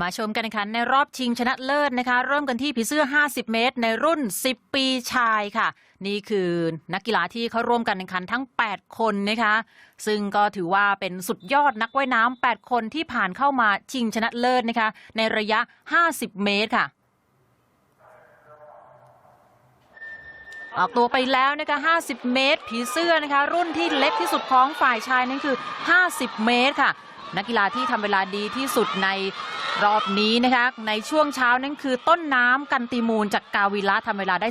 มาชมกันนะคะในรอบชิงชนะเลิศนะคะ เริ่มกันที่ผีเสื้อ 50 เมตร ในรุ่น 10 ปีชายค่ะ นี่คือนักกีฬาที่เขาร่วมกันแข่งขันทั้ง 8 คนนะคะ ซึ่งก็ถือว่าเป็นสุดยอดนักว่ายน้ำ 8 คนที่ผ่านเข้ามาชิงชนะเลิศนะคะ ในระยะ 50 เมตรค่ะ ออกตัวไปแล้วนะคะ 50 เมตร ผีเสื้อนะคะ รุ่นที่เล็กที่สุดของฝ่ายชายนั่นคือ 50 เมตรค่ะ นักกีฬาที่ทำเวลาดีที่สุดในรอบนี้นะคะในช่วงเช้านั่นคือต้นน้ำกันติมูลจากกาวิละทำเวลาได้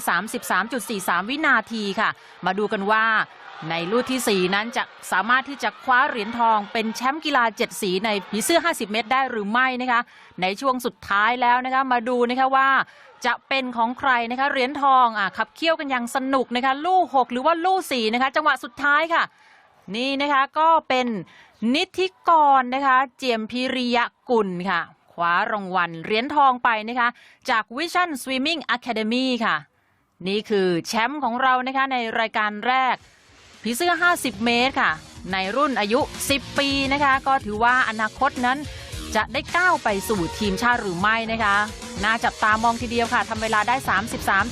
33.43 วินาทีค่ะ มาดูกันว่าในรุ่นที่ 4 นั้นจะสามารถที่จะคว้าเหรียญทองเป็นแชมป์กีฬา 7 สีในผีเสื้อ 50 เมตรได้หรือไม่นะคะ ในช่วงสุดท้ายแล้วนะคะ มาดูนะคะว่าจะเป็นของใครนะคะเหรียญทองอะขับเคี่ยวกันอย่างสนุกนะคะ ลู่ 6 หรือว่าลู่4นะคะ จังหวะสุดท้ายค่ะ นี่นะคะก็เป็น นิธิกรนะคะ เจียมพิริยกุลค่ะคว้ารางวัลเหรียญทองไปนะคะ จาก Vision Swimming Academy ค่ะ นี่คือแชมป์ของเรานะคะในรายการแรก ผีเสื้อ 50 เมตรค่ะ ในรุ่นอายุ 10 ปีนะคะ ก็ถือว่าอนาคตนั้น จะได้ก้าวไปสู่ทีมชาติหรือไม่นะคะน่าจับตามองทีเดียวค่ะทำเวลาได้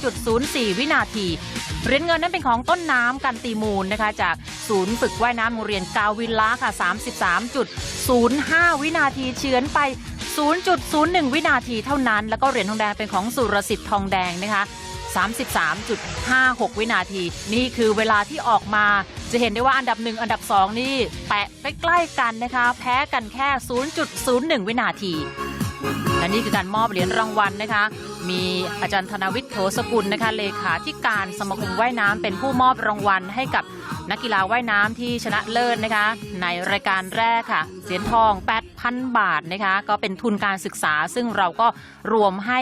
33.04 วินาทีเหรียญเงินนั้นเป็นของต้นน้ำกันตีมูลนะคะจากศูนย์ฝึกว่ายน้ำโรงเรียนกาวินลละค่ะ 33.05 วินาทีเฉือนไป 0.01 วินาทีเท่านั้น แล้วก็เหรียญทองแดงเป็นของสุรสิทธิ์ทองแดงนะคะ 33.56 วินาที นี่คือเวลาที่ออกมา จะเห็นได้ว่าอันดับหนึ่งอันดับสองนี่แปะใกล้ๆกันนะคะ แพ้กันแค่ 0.01 วินาที และนี่คือการมอบเหรียญรางวัลนะคะ มีอาจารย์ธนวิทย์โถสกุลนะคะ เลขาธิการสมาคมว่ายน้ำเป็นผู้มอบรางวัลให้กับนักกีฬาว่ายน้ำที่ชนะเลิศนะคะ ในรายการแรกค่ะเหรียญทอง 8,000 บาทนะคะ ก็เป็นทุนการศึกษา ซึ่งเราก็รวมให้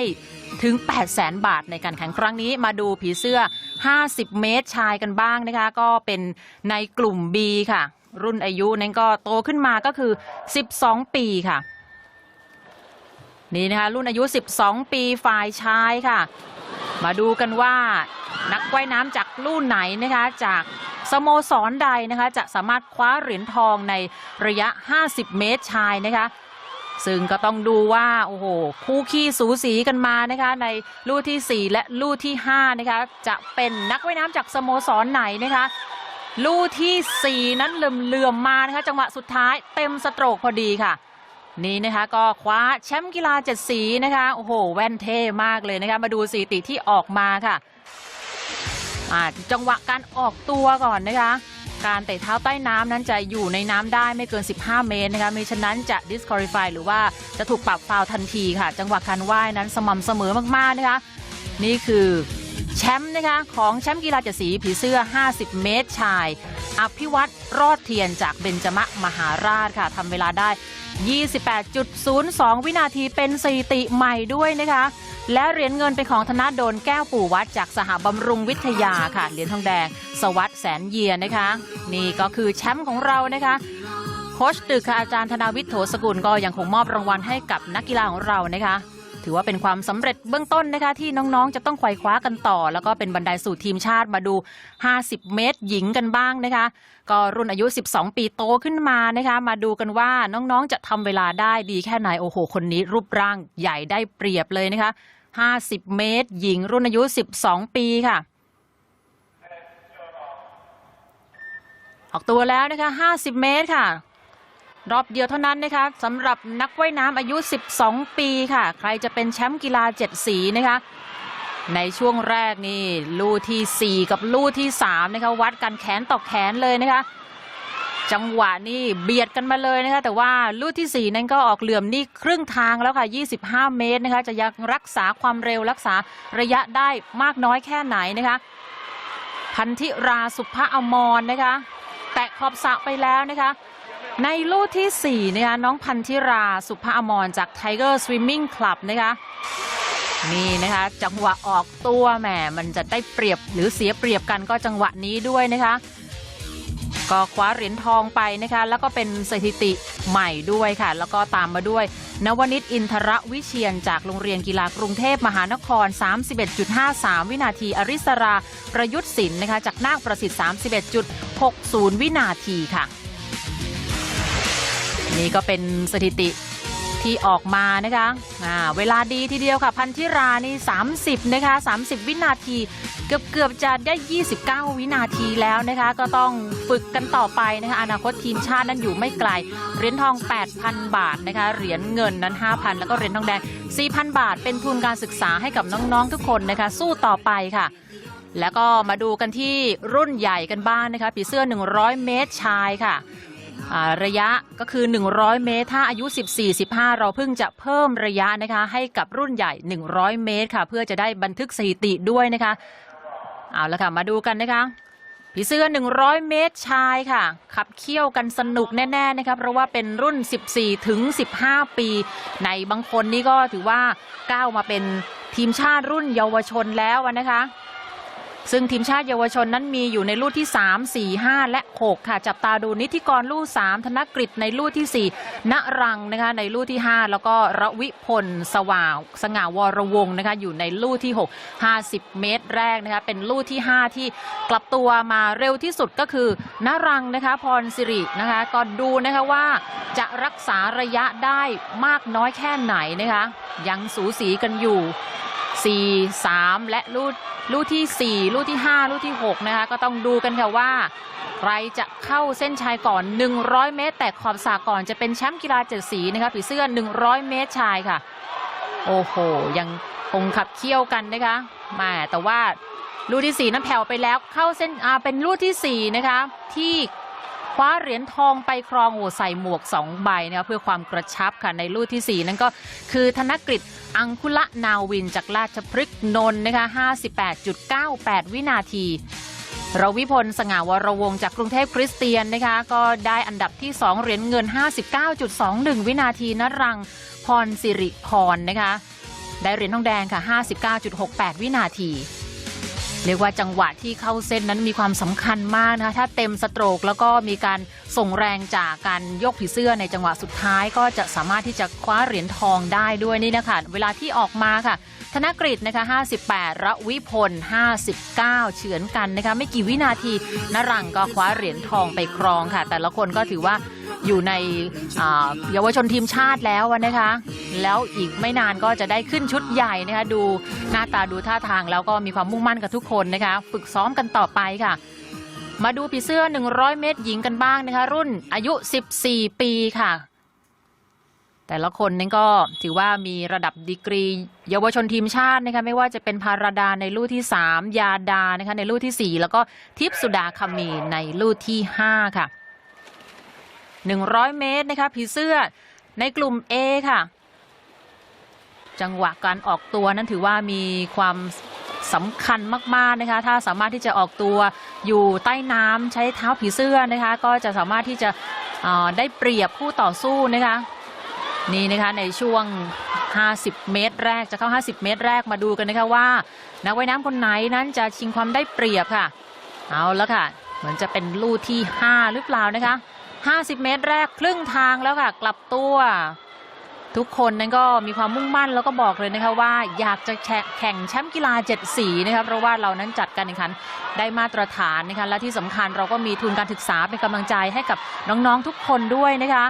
ถึง 800,000บาทในการแข่งครั้งนี้มาดูผีเสื้อ 50 เมตรชายกันบ้างนะคะ ก็เป็นในกลุ่ม B ค่ะ รุ่นอายุนั้นก็โตขึ้นมาก็คือ 12 ปีค่ะ นี่นะคะรุ่นอายุ 12 ปีฝ่ายชายค่ะ มาดูกันว่านักว่ายน้ำจากรุ่นไหนนะคะจากสโมสรใดนะคะจะสามารถคว้าเหรียญทองในระยะ 50 เมตรชายนะคะซึ่งก็ต้องดูว่าโอ้โหคู่ขี้สูสีกันมานะคะในลู่ที่ 4 และลู่ที่5นะคะจะเป็นนักว่ายน้ำจากสโมสรไหนนะคะลู่ทีสี่4 นั้นเหลื่อมๆมานะคะจังหวะสุดท้ายเต็มสโตรกพอดีค่ะ นี่นะคะก็คว้าแชมป์กีฬาเจ็ดสีนะคะโอ้โห แว่นเท่มากเลยนะคะมาดูสถิติที่ออกมาค่ะจังหวะการออกตัวก่อนนะคะ การเตะเท้าใต้น้ำนั้นจะอยู่ในน้ำได้ไม่เกิน 15 เมตรนะคะมิฉะนั้นจะ disqualify หรือว่าจะถูกปรับฟาวทันทีค่ะ จังหวะการว่ายนั้นสม่ำเสมอมากๆนะคะ นี่คือ แชมป์นะคะของแชมป์กีฬาจ็ดสีผีเสื้อ 50 เมตรชาย อภิวัตรรอดเทียนจากเบญจมะมหาราชค่ะทำเวลาได้ 28.02 วินาทีเป็นสถิติใหม่ด้วยนะคะ และเหรียญเงินเป็นของธนาโดนแก้วปู่วัดจากสหบำรุงวิทยาค่ะ เหรียญทองแดง สวัสด์แสนเยียร์นะคะ นี่ก็คือแชมป์ของเรานะคะโค้ชตึกค่ะอาจารย์ธนาวิทย์โถสกุลก็ยังคงมอบรางวัลให้กับนักกีฬาของเรานะคะ ถือว่าเป็นความสำเร็จเบื้องต้นนะคะที่น้องๆ จะต้องไขว่คว้ากันต่อ แล้วก็เป็นบันไดสู่ทีมชาติมาดู 50 เมตรหญิงกันบ้างนะคะ ก็รุ่นอายุ 12 ปีโตขึ้นมานะคะมาดูกันว่าน้องๆ จะทำเวลาได้ดีแค่ไหนโอ้โห คนนี้รูปร่างใหญ่ได้เปรียบเลยนะคะ 50 เมตร หญิงรุ่นอายุ 12 ปีค่ะออกตัวแล้วนะคะ 50 เมตรค่ะ รอบเดียวเท่านั้นนะคะสำหรับนักว่ายน้ำอายุ 12 ปีค่ะ ใครจะเป็นแชมป์กีฬา 7 สีนะคะ ในช่วงแรกนี่ลู่ทีสี่ 4 กับลู่ที่ 3 นะคะ วัดกันแขนต่อแขนเลยนะคะ จังหวะนี่เบียดกันมาเลยนะคะ แต่ว่าลู่ที่ 4 นั้นก็ออกเหลื่อมนี่ครึ่งทางแล้วค่ะ 25 เมตรนะคะ จะยังรักษาความเร็วรักษาระยะได้มากน้อยแค่ไหนนะคะ พันธิราสุภอมรนะคะ แตะขอบสระไปแล้วนะคะ ในลู่ที่ 4 นะคะน้องพันธิราสุภอมรจาก Tiger Swimming Club นะคะนี่นะคะ จังหวะออกตัวแหมมันจะได้เปรียบหรือเสียเปรียบกันก็จังหวะนี้ด้วยนะคะ ก็คว้าเหรียญทองไปนะคะ แล้วก็เป็นสถิติใหม่ด้วยค่ะ แล้วก็ตามมาด้วย นวนิตอินทรวิเชียนจากโรงเรียนกีฬากรุงเทพมหานคร 31.53 วินาที อริสราประยุทธ์ศิลป์นะคะ จากนาคประสิทธิ์ 31.60 วินาทีค่ะ นี่ก็เป็นสถิติที่ออกมานะคะอ่าเวลาดีทีเดียวค่ะ พันธิรานี่ 30 นะคะ 30 วินาที เกือบเกือบจะได้ 29 วินาทีแล้วนะคะ ก็ต้องฝึกกันต่อไปนะคะ อนาคตทีมชาตินั้นอยู่ไม่ไกล เหรียญทอง 8,000 บาทนะคะ เหรียญเงินนั้น 5,000 แล้วก็เหรียญทองแดง 4,000 บาท เป็นทุนการศึกษาให้กับน้องๆ ทุกคนนะคะ สู้ต่อไปค่ะ แล้วก็มาดูกันที่รุ่นใหญ่กันบ้างนะคะ ผีเสื้อ 100 เมตรชายค่ะ ระยะก็คือ 100 เมตร ถ้าอายุ 14-15 เราเพิ่งจะเพิ่มระยะนะคะ ให้กับรุ่นใหญ่ 100 เมตรค่ะ เพื่อจะได้บันทึกสถิติด้วยนะคะ เอาละค่ะ มาดูกันนะคะ ผีเสื้อ 100 เมตรชายค่ะ ขับเคี่ยวกันสนุกแน่ ๆ นะคะเพราะว่าเป็นรุ่น 14 ถึง 15 ปี ในบางคนนี่ก็ถือว่าก้าวมาเป็นทีมชาติรุ่นเยาวชนแล้วนะคะ ซึ่งทีมชาติเยาวชนนั้นมีอยู่ในลู่ที่ 3 4 5 และ 6 ค่ะ จับตาดูนิธิกรลู่3ธนกฤษในลู่ที่ 4 ณรังนะคะในลู่ที่ 5 แล้วก็ระวิพลสว่างสง่าวรวงนะคะอยู่ในลู่ที่ 6 50 เมตรแรกนะคะเป็นลู่ที่ 5 ที่กลับตัวมาเร็วที่สุดก็คือ ณรังนะคะพรสิรินะคะก็ดูนะคะว่าจะรักษาระยะได้มากน้อยแค่ไหนนะคะยังสูสีกันอยู่ 4 3 และลู่ลู่ที่ 4 ลู่ที่ 5 ลู่ที่ 6 นะคะ ก็ต้องดูกันค่ะว่า ใครจะเข้าเส้นชัยก่อน 100 เมตร แต่ขอบสาก่อนจะเป็นแชมป์กีฬาเจ็ดสีนะคะผีเสื้อ 100 เมตรชายค่ะ โอ้โห ยังคงขับเคี่ยวกันนะคะแหมาแต่ว่าลู่ที่ 4 นั้นแผ่วไปแล้วเข้าเส้นอ่าเป็นลู่ทีสี่ 4 นะคะ ที่ คว้าเหรียญทองไปครองโอ้ใส่หมวก 2 ใบนะคะเพื่อความกระชับค่ะในลู่ทีสี่ 4 นั่นก็คือธนกฤษอังคุละนาวินจากราชพฤกษ์นนท์นะคะ58.98 วินาทีรวิพลสง่าวรวงจากกรุงเทพคริสเตียนนะคะก็ได้อันดับที่ 2 เหรียญเงิน 59.21 วินาทีนรังพรสิริพรนะคะได้เหรียญทองแดงค่ะ 59.68 วินาที เรียกว่าจังหวะที่เข้าเส้นนั้นมีความสำคัญมากนะคะถ้าเต็มสโตรกแล้วก็มีการส่งแรงจากการยกผีเสื้อในจังหวะสุดท้าย ก็จะสามารถที่จะคว้าเหรียญทองได้ด้วยนี่นะคะเวลาที่ออกมาค่ะ ธนกฤษนะคะ58ระวิพล 59 เฉือนกันนะคะไม่กี่วินาทีนรังก็คว้าเหรียญทองไปครองค่ะ แต่ละคนก็ถือว่าอยู่ในเยาวชนทีมชาติแล้วนะคะ แล้วอีกไม่นานก็จะได้ขึ้นชุดใหญ่นะคะ ดูหน้าตาดูท่าทางแล้วก็มีความมุ่งมั่นกับทุกคนนะคะ ฝึกซ้อมกันต่อไปค่ะมาดูผีเสื้อ 100 เมตรหญิงกันบ้างนะคะ รุ่นอายุ 14 ปีค่ะ แต่ละคนนั้นก็ถือว่ามีระดับดีกรี เยาวชนทีมชาตินะคะไม่ว่าจะเป็นพาราดาในลู่ที่ 3 ยาดานะคะในลู่ที่ 4 แล้วก็ทิพสุดาคามีในลู่ที่ 5 ค่ะ 100 เมตรนะคะผีเสื้อในกลุ่ม A ค่ะ จังหวะการออกตัวนั้นถือว่ามีความสำคัญมาก ๆ นะคะ ถ้าสามารถที่จะออกตัวอยู่ใต้น้ำใช้เท้าผีเสื้อนะคะ ก็จะสามารถที่จะได้เปรียบคู่ต่อสู้นะคะ นี่นะคะในช่วง 50 เมตร แรกจะเข้า 50 เมตร แรกมาดูกันนะคะว่า นักว่ายน้ำคนไหนนั้นจะชิงความได้เปรียบค่ะ เอาแล้วค่ะ เหมือนจะเป็นลู่ที่ 5 หรือเปล่านะคะ 50 เมตร แรกครึ่งทางแล้วค่ะ กลับตัว ทุกคนนั้นก็มีความมุ่งมั่นแล้วก็บอกเลยนะคะว่าอยากจะแข่งแชมป์กีฬาเจ็ดสีนะคะเพราะว่าเรานั้นจัดการแข่งขันได้มาตรฐานนะคะและที่สำคัญเราก็มีทุนการศึกษาเป็นกำลังใจให้กับน้องๆทุกคนด้วยนะคะ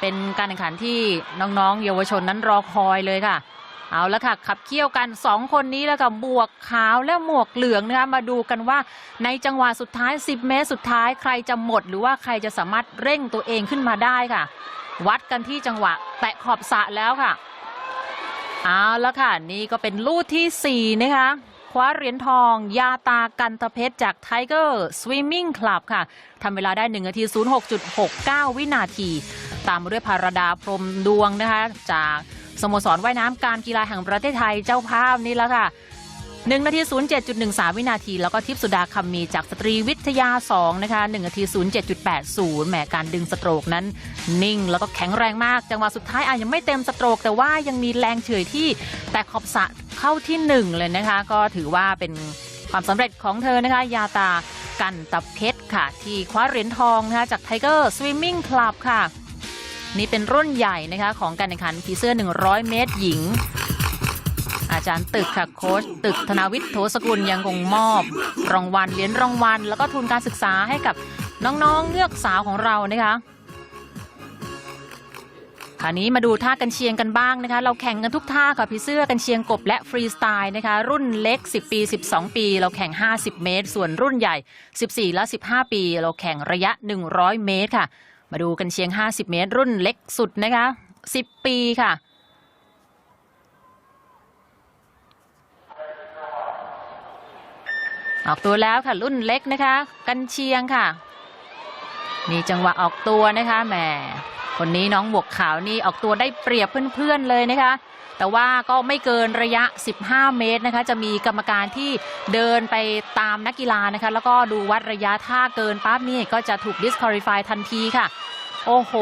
เป็นการแข่งขันที่น้องๆ เยาวชนนั้นรอคอยเลยค่ะ เอาละค่ะ ขับเคี่ยวกัน 2 คนนี้แล้วกับบวกขาวและหมวกเหลืองนะคะมาดูกันว่าในจังหวะสุดท้าย 10 เมตรสุดท้ายใครจะหมด หรือว่าใครจะสามารถเร่งตัวเองขึ้นมาได้ค่ะ วัดกันที่จังหวะแตะขอบสระแล้วค่ะ เอาละค่ะ นี่ก็เป็นลู่ที่4นะคะคว้าเหรียญทอง ยาตากันตะเพชรจาก Tiger Swimming Club ค่ะทำเวลาได้ 1 นาที 06.69 วินาที ตามมาด้วยพาราดาพรมดวงนะคะ จากสโมสรว่ายน้ำการกีฬาแห่งประเทศไทยเจ้าภาพนี่แล้วค่ะ1นาที 07.13 วินาที แล้วก็ทิพสุดาคำมีจากสตรีวิทยา 2 นะคะ1นาที 07.80 แหมการดึงสโตรกนั้น นิ่งแล้วก็แข็งแรงมาก จังหวะสุดท้ายอาจยังไม่เต็มสโตรก แต่ว่ายังมีแรงเฉยที่แต่ขอบสะเข้าที่ 1 เลยนะคะ ก็ถือว่าเป็นความสำเร็จของเธอนะคะ ยาตากันตะเพชรค่ะ ที่คว้าเหรียญทองนะคะจาก Tiger Swimming Club ค่ะ นี่เป็นรุ่นใหญ่นะคะของการแข่งขันผีเสื้อ 100 เมตรหญิง อาจารย์ตึกค่ะโค้ชตึกธนาวิทย์โทสกุลยังคงมอบ รางวัลเหรียญรางวัล แล้วก็ทุนการศึกษาให้กับน้องๆเงือกสาวของเรานะคะคราวนี้มาดูท่ากันเชียงกันบ้างนะคะ เราแข่งกันทุกท่าค่ะพี่เสื้อกันเชียงกบและฟรีสไตล์นะคะ รุ่นเล็ก 10 ปี 12 ปี เราแข่ง 50 เมตร ส่วนรุ่นใหญ่ 14 และ 15 ปี เราแข่งระยะ 100 เมตรค่ะ มาดูกันเชียง 50 เมตร รุ่นเล็กสุดนะคะ 10 ปีค่ะ ออกตัวแล้วค่ะรุ่นเล็กนะคะ กันเชียงค่ะนี่จังหวะออกตัวนะคะแหม คนนี้น้องบวกขาวนี่ออกตัวได้เปรียบเพื่อนๆเลยนะคะ แต่ว่าก็ไม่เกินระยะ 15 เมตรนะคะ จะมีกรรมการที่เดินไปตามนักกีฬานะคะ แล้วก็ดูวัดระยะถ้าเกินปั๊บนี่ก็จะถูก disqualify ทันทีค่ะ โอ้โห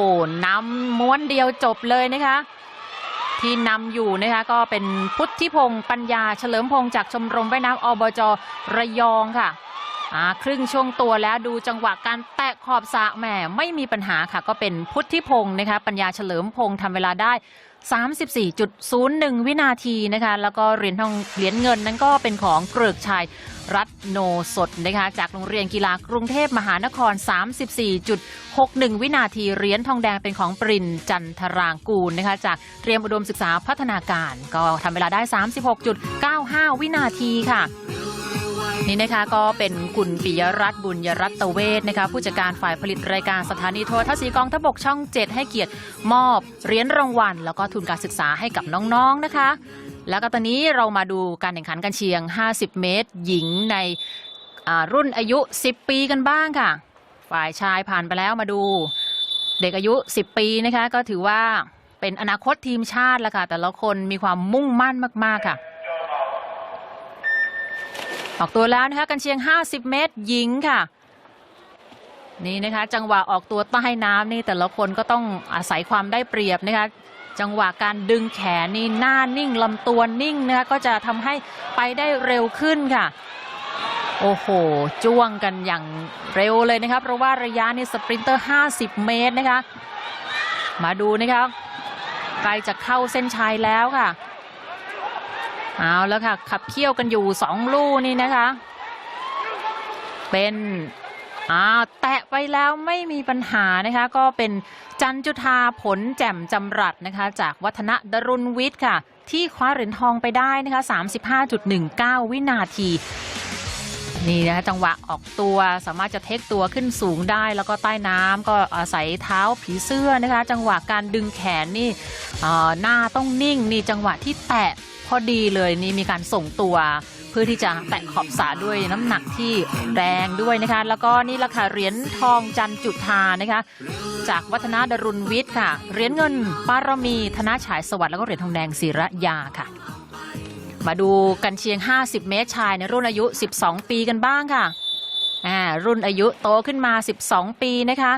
นำม้วนเดียวจบเลยนะคะ ที่นำอยู่นะคะก็เป็นพุทธิพงศ์ปัญญาเฉลิมพงศ์จากชมรมว่ายน้ำอบจระยองค่ะ อ่าครึ่งช่วงตัวแล้วดูจังหวะการแตะขอบสระแหมไม่มีปัญหาค่ะ ก็เป็นพุทธิพงศ์นะคะ ปัญญาเฉลิมพงศ์ทำเวลาได้ 34.01 วินาทีนะคะ แล้วก็เหรียญทองเหรียญเงินนั้นก็เป็นของเกริกชัยรัตโนสดนะคะจากโรงเรียนกีฬากรุงเทพมหานคร 34.61 วินาทีเหรียญทองแดงเป็นของปรินจันทรางกูลนะคะจากเตรียมอุดมศึกษาพัฒนาการ ก็ทำเวลาได้ 36.95 วินาทีค่ะ นี่นะคะก็เป็นคุณปิยรัตน์บุญยรัตเวศนะคะผู้จัดการฝ่ายผลิตรายการสถานีโทรทัศน์สีกองทบกช่อง 7 ให้เกียรติมอบเหรียญรางวัล แล้วก็ทุนการศึกษาให้กับน้องๆนะคะ แล้วก็ตอนนี้เรามาดูการแข่งขันกันเชียง 50 เมตร หญิงในรุ่นอายุ 10 ปีกันบ้างค่ะ ฝ่ายชายผ่านไปแล้วมาดูเด็กอายุ 10 ปีนะคะก็ถือว่าเป็นอนาคตทีมชาติแล้วค่ะแต่ละคนมีความมุ่งมั่นมากๆค่ะ ออกตัวแล้วนะคะกันเชียง 50 เมตรหญิงค่ะ นี่นะคะ จังหวะออกตัวใต้น้ำนี่แต่ละคนก็ต้องอาศัยความได้เปรียบนะคะจังหวะการดึงแขนนี่หน้านิ่งลำตัวนิ่งนะคะก็จะทำให้ไปได้เร็วขึ้นค่ะ โอ้โห จ้วงกันอย่างเร็วเลยนะครับ เพราะว่าระยะนี่สปรินเตอร์ 50 เมตรนะคะ มาดูนะคะใกล้จะเข้าเส้นชัยแล้วค่ะ เอาแล้วค่ะ ขับเคี่ยวกันอยู่สองลู่นี่นะคะ เป็นอ้าวแตะไปแล้วไม่มีปัญหานะคะ ก็เป็นจันจุธาผลแจ่มจำรัดนะคะ จากวัฒนดรุณวิทย์ค่ะ ที่คว้าเหรียญทองไปได้นะคะ 35.19 วินาที นี่นะคะจังหวะออกตัวสามารถจะเทคตัวขึ้นสูงได้ แล้วก็ใต้น้ำก็อาศัยเท้าผีเสื้อนะคะ จังหวะการดึงแขนนี่อ่อหน้าต้องนิ่งนี่จังหวะที่แตะ พอดีเลยนี่มีการส่งตัวเพื่อที่จะแตะขอบสระด้วยน้ำหนักที่แรงด้วยนะคะ แล้วก็นี่ละค่ะเหรียญทองจันจุธานะคะ จากวัฒนาดรุณวิทย์ค่ะเหรียญเงินปารมีธนาฉายสวัสดิ์แล้วก็เหรียญทองแดงศิระยาค่ะมาดูกันเชียง 50 เมตรชายในรุ่นอายุ 12 ปีกันบ้างค่ะอ่ารุ่นอายุโตขึ้นมา 12 ปีนะคะ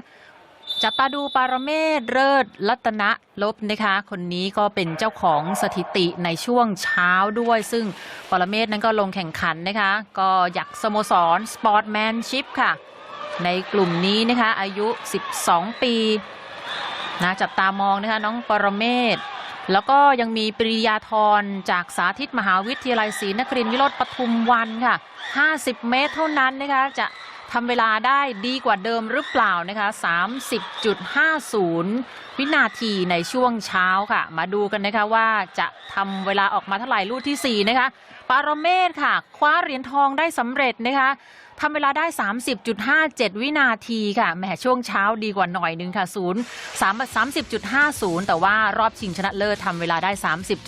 จับตาดูปารเมศเลิศรัตนลบนะคะ คนนี้ก็เป็นเจ้าของสถิติในช่วงเช้าด้วย ซึ่งปารเมศนั้นก็ลงแข่งขันนะคะ ก็อยากสโมสรสปอร์ตแมนชิพค่ะ ในกลุ่มนี้นะคะอายุ 12 ปีนะจับตามองนะคะน้องปรเมศแล้วก็ยังมีปริยาธรจากสาธิตมหาวิทยาลัยศรีนครินทร์วิโรธปทุมวันค่ะ 50 เมตรเท่านั้นนะคะจะ ทำเวลาได้ดีกว่าเดิมหรือเปล่านะคะ30.50 วินาทีในช่วงเช้าค่ะ มาดูกันนะคะว่าจะทำเวลาออกมาเท่าไหร่ลูกทีสี่4 นะคะ ปารเมศค่ะ คว้าเหรียญทองได้สำเร็จนะคะ ทำเวลาได้ 30.57 วินาทีค่ะแหมช่วงเช้าดีกว่าหน่อยนึงค่ะศูนย์สามสามสิบจุดห้าศูนย์แต่ว่ารอบชิงชนะเลิศทำเวลาได้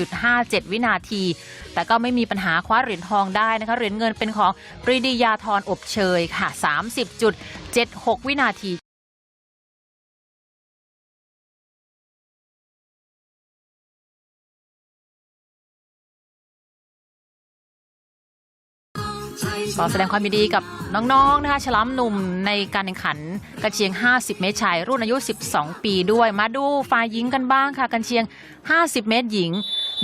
30.57 วินาที แต่ก็ไม่มีปัญหาคว้าเหรียญทองได้นะคะเหรียญเงินเป็นของปรีดียาธรอบเชยค่ะ 30.76 วินาที ขอแสดงความยินดีกับน้องๆนะคะฉลามหนุ่มในการแข่งขันกันเชียง 50 เมตรชาย รุ่นอายุ 12 ปีด้วย มาดูฝ่ายหญิงกันบ้างค่ะ กันเชียง 50 เมตรหญิง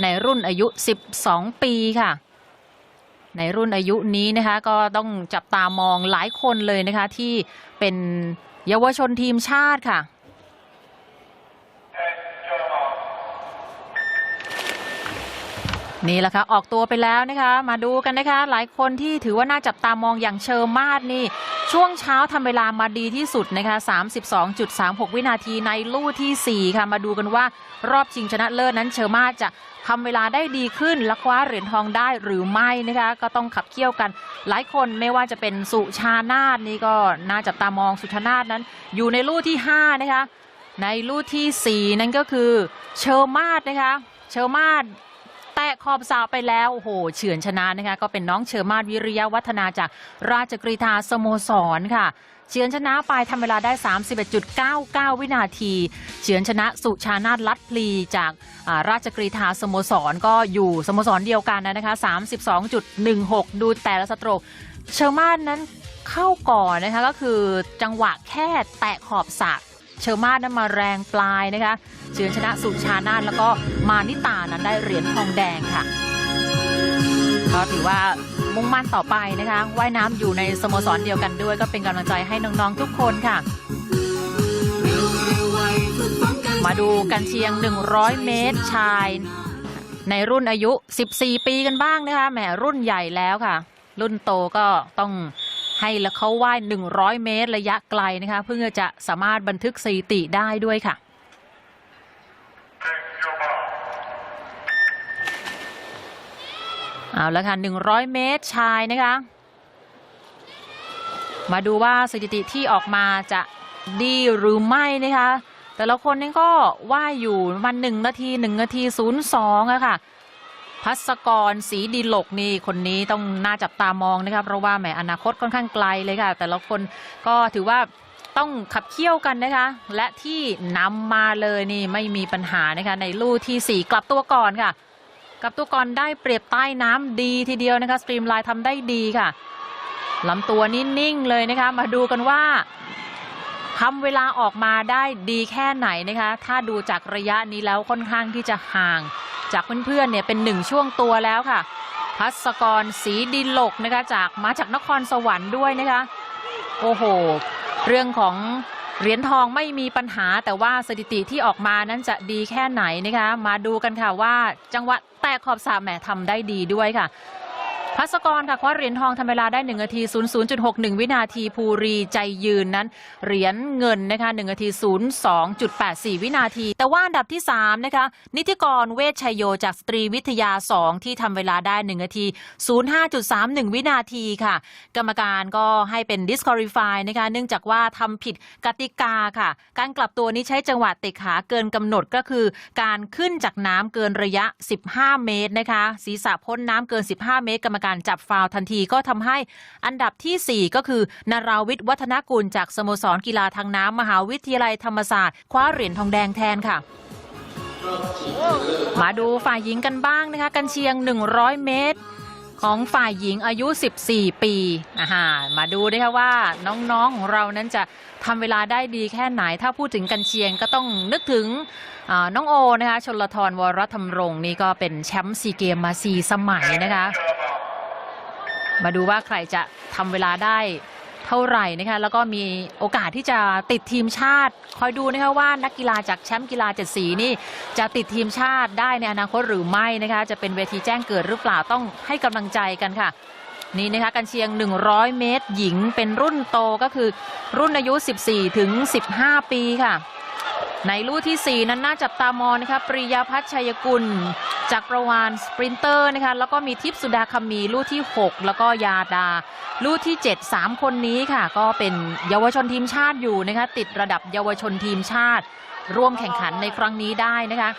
ในรุ่นอายุ 12 ปีค่ะ ในรุ่นอายุนี้นะคะก็ต้องจับตามองหลายคนเลยนะคะที่เป็นเยาวชนทีมชาติค่ะ นี่แหละค่ะออกตัวไปแล้วนะคะ มาดูกันนะคะ หลายคนที่ถือว่าน่าจับตามองอย่างเชอร์มาดนี่ ช่วงเช้าทำเวลามาดีที่สุดนะคะ 32.36 วินาทีในลู่ทีสี่ 4 ค่ะ มาดูกันว่ารอบชิงชนะเลิศนั้นเชอร์มาดจะทำเวลาได้ดีขึ้นและคว้าเหรียญทองได้หรือไม่นะคะ ก็ต้องขับเคี่ยวกัน หลายคนไม่ว่าจะเป็นสุชานาทนี่ก็น่าจับตามองสุชานาทนั้น อยู่ในลู่ที่ 5 นะคะ ในลู่ทีสี่4 นั่นก็คือเชอร์มาดนะคะเชอร์มาด แตะขอบสระไปแล้วโอ้โหเฉือนชนะนะคะก็เป็นน้องเชอร์มาดวิริยวัฒนาจากราชกรีธาสโมสรค่ะเฉือนชนะไปทำเวลาได้ 31.99 วินาทีเฉือนชนะสุชานาทลัดพลีจาการาชกรีธาสโมสรก็อยู่สโมสรเดียวกันนะคะ 32.16 ดูแต่ละสโตรกเชอร์มาดนั้นเข้าก่อนนะคะก็คือจังหวะแค่แตะขอบสระ เชอร์มาดนั้นมาแรงปลายนะคะเฉือนชนะสุชานาทแล้วก็มานิตานั้นได้เหรียญทองแดงค่ะก็ถือว่ามุ่งมั่นต่อไปนะคะว่ายน้ำอยู่ในสโมสรเดียวกันด้วย ก็เป็นกำลังใจให้น้องๆทุกคนค่ะ มาดูกันเชียง 100 เมตรชาย ในรุ่นอายุ 14 ปีกันบ้างนะคะแหมรุ่นใหญ่แล้วค่ะ รุ่นโตก็ต้อง ให้แล้วเขาว่าย 100 เมตรระยะไกลนะคะเพื่อจะสามารถบันทึกสถิติได้ด้วยค่ะเอาละค่ะ 100 เมตรชายนะคะ มาดูว่าสถิติที่ออกมาจะดีหรือไม่นะคะ แต่ละคนนี่ก็ว่ายอยู่ประมัน1นาที 1 นาที 02อะค่ะ พัสกรศรีดีหลกนี่คนนี้ต้องน่าจับตามองนะคะเพราะว่าแหมอนาคตค่อนข้างไกลเลยค่ะ แต่ละคนก็ถือว่าต้องขับเคี่ยวกันนะคะ และที่นำมาเลยนี่ไม่มีปัญหานะคะ ในลู่ที่ 4 กลับตัวก่อนค่ะ กลับตัวก่อนได้เปรียบใต้น้ำดีทีเดียวนะคะสตรีมไลน์ทำได้ดีค่ะลำตัวนิ่งๆเลยนะคะ มาดูกันว่าทำเวลาออกมาได้ดีแค่ไหนนะคะ ถ้าดูจากระยะนี้แล้วค่อนข้างที่จะห่าง จากเพื่อนๆเนี่ยเป็นหนึ่งช่วงตัวแล้วค่ะ พัสกรศรีดินหลกนะคะจากมาจากนครสวรรค์ด้วยนะคะโอ้โห เรื่องของเหรียญทองไม่มีปัญหาแต่ว่าสถิติที่ออกมานั้นจะดีแค่ไหนนะคะ มาดูกันค่ะว่าจังหวะแตกขอบสระแหมทำได้ดีด้วยค่ะ พัสกรค่ะคว้าเหรียญทองทำเวลาได้1นาที 00.61 วินาทีภูรีใจยืนนั้น เหรียญเงินนะคะ1นาที 02.84 วินาที แต่ว่าอันดับที่ 3 นะคะ นิติกรเวชชัยโยจากสตรีวิทยา 2 ที่ทำเวลาได้ 1 นาที 05.31 วินาทีค่ะ กรรมการก็ให้เป็น disqualify นะคะเนื่องจากว่าทำผิดกติกาค่ะ การกลับตัวนี้ใช้จังหวะเตะขาเกินกำหนดก็คือ การขึ้นจากน้ำเกินระยะ 15 เมตรนะคะศีรษะพ้นน้ำเกิน 15 เมตรกรรมการจับฟาวทันทีก็ทำให้อันดับทีสี่ 4 ก็คือ นาราวิทย์วัฒนกุลจากสโมสรกีฬาทางน้ำมหาวิทยาลัยธรรมศาสตร์คว้าเหรียญทองแดงแทนค่ะมาดูฝ่ายหญิงกันบ้างนะคะ กันเชียง 100 เมตร ของฝ่ายหญิงอายุ 14 ปีอาหามาดูนะคะว่าน้องๆของเรานั้นจะทำเวลาได้ดีแค่ไหน ถ้าพูดถึงกันเชียงก็ต้องนึกถึงน้องโอนะคะ ชนลทรวรธรรมรงค์นี่ก็เป็นแชมป์ซีเกมมา4สมัยนะคะ มาดูว่าใครจะทำเวลาได้เท่าไหร่นะคะแล้วก็มีโอกาสที่จะติดทีมชาติ คอยดูนะคะว่านักกีฬาจากแชมป์กีฬาเจ็ดสีนี่จะติดทีมชาติได้ในอนาคตหรือไม่นะคะจะเป็นเวทีแจ้งเกิดหรือเปล่าต้องให้กำลังใจกันค่ะนี่นะคะกันเชียง 100 เมตร หญิงเป็นรุ่นโตก็คือรุ่นอายุ 14 ถึง 15 ปีค่ะ ในลู่ที่ 4 นั้นน่าจับตามองนะคะปริยาพัชชัยกุล จากประวานสปรินเตอร์นะคะแล้วก็มีทิพสุดาคำมีลู่ที่ 6 แล้วก็ยาดา ลู่ที่ 7 3 คนนี้ค่ะ ก็เป็นเยาวชนทีมชาติอยู่นะคะติดระดับเยาวชนทีมชาติ ร่วมแข่งขันในครั้งนี้ได้นะคะ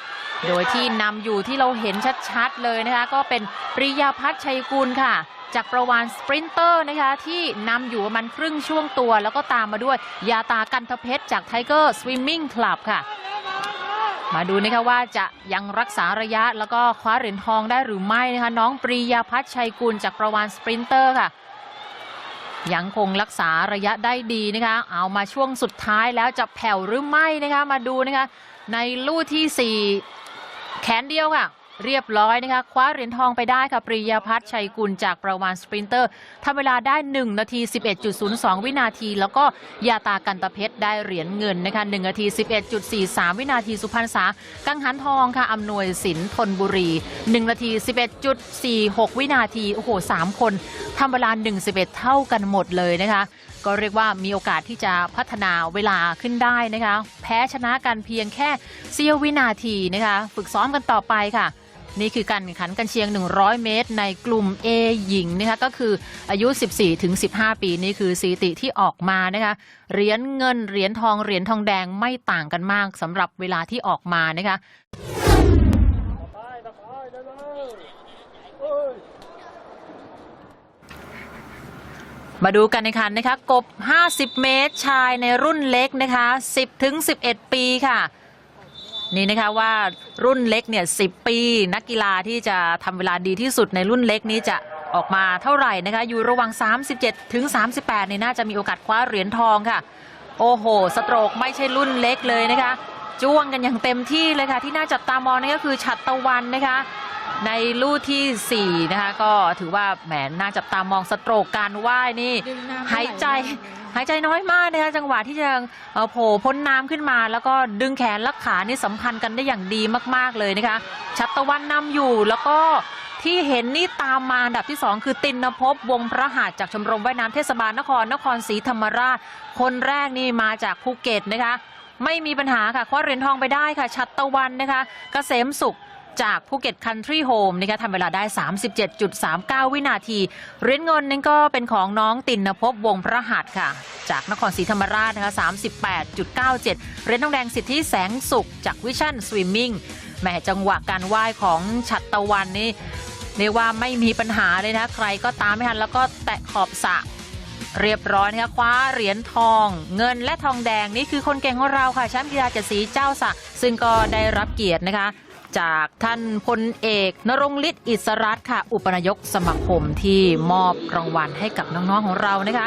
โดยที่นำอยู่ที่เราเห็นชัดๆเลยนะคะก็เป็นปริยาพัชชัยกุลค่ะ จากประวานสปรินเตอร์นะคะที่นำอยู่ประมาณครึ่งช่วงตัว แล้วก็ตามมาด้วยยาตากันทเพชรจากไทเกอร์สวิมมิ่งคลับค่ะ มาดูนะคะว่าจะยังรักษาระยะแล้วก็คว้าเหรียญทองได้หรือไม่นะคะน้องปรียาพัชชัยกุลจากประวานสปรินเตอร์ค่ะยังคงรักษาระยะได้ดีนะคะ เอามาช่วงสุดท้ายแล้วจะแผ่วหรือไม่นะคะ มาดูนะคะ ในลู่ที่ 4 แขนเดียวค่ะ เรียบร้อยนะคะคว้าเหรียญทองไปได้ค่ะปริยพัฒน์ชัยกุลจากประวานสปรินเตอร์ทำเวลาได้ 1 นาที 11.02 วินาที แล้วก็ยาตากันตะเพชรได้เหรียญเงินนะคะ1นาที 11.43 วินาทีสุพรรณษา กังหันทองค่ะอำนวยสินธนบุรี 1 นาที 11.46 วินาทีโอ้โห 3 คนทำเวลา 1 11 เท่ากันหมดเลยนะคะก็เรียกว่ามีโอกาสที่จะพัฒนาเวลาขึ้นได้นะคะ แพ้ชนะกันเพียงแค่เสี้ยววินาทีนะคะ ฝึกซ้อมกันต่อไปค่ะ นี่คือการแข่งขันกันเชียง 100 เมตร ในกลุ่ม A หญิงนะคะก็คืออายุ 14 ถึง 15 ปีนี่คือสถิติที่ออกมานะคะเหรียญเงินเหรียญทองเหรียญทองแดงไม่ต่างกันมากสำหรับเวลาที่ออกมานะคะมาดูกันในคันนะคะกบ 50 เมตร ชายในรุ่นเล็กนะคะ 10 ถึง 11 ปีค่ะ นี่นะคะว่ารุ่นเล็กเนี่ย10ปี นักกีฬาที่จะทำเวลาดีที่สุดในรุ่นเล็กนี้จะออกมาเท่าไหร่นะคะอยู่ระหว่าง 37 ถึง 38เนี่ยน่าจะมีโอกาสคว้าเหรียญทองค่ะ โอ้โห สโตรกไม่ใช่รุ่นเล็กเลยนะคะ จ้วงกันอย่างเต็มที่เลยค่ะ ที่น่าจับตามองนั่ก็คือฉัตรตะวันนะคะ ในลู่ทีสี่ 4 นะคะ ก็ถือว่าแหมน่าจับตามองสโตรกการว่ายนี่หายใจ หายใจน้อยมากนะคะจังหวะที่จะโผล่พ้นน้ำขึ้นมา แล้วก็ดึงแขนและขานี่สัมพันธ์กันได้อย่างดีมากๆเลยนะคะ ชัตตะวันนำอยู่แล้วก็ที่เห็นนี่ตามมาอันดับที่ 2 คือตินภพวงพระหัตจากชมรมว่ายน้ำเทศบาลนครนครศรีธรรมราช คนแรกนี่มาจากภูเก็ตนะคะ ไม่มีปัญหาค่ะคว้าเหรียญทองไปได้ค่ะ ชัตตะวันนะคะเกษมสุข จากภูเก็ตคันทรีโฮมนะคะทำเวลาได้ 37.39 วินาทีเหรียญเงินนั่นก็เป็นของน้องตินภพวงพระหัตถ์ค่ะ จากนครศรีธรรมราชนะคะ38.97เหรียญทองแดงสิทธิแสงสุข จากวิชั่นสวิมมิ่งแหมจังหวะการว่ายของชัตตะวันนี่เรียกว่าไม่มีปัญหาเลยนะ ใครก็ตามไม่ทันแล้วก็แตะขอบสระเรียบร้อยนะคะคว้าเหรียญทอง เงินและทองแดงนี่คือคนเก่งของเราค่ะแชมป์กีฬาเจ็ดสีเจ้าสะซึ่งก็ได้รับเกียรตินะคะ จากท่านพลเอกนรงฤทธิ์อิสรัตน์ค่ะ อุปนายกสมาคมที่มอบรางวัลให้กับน้อง ๆ ของเรานะคะ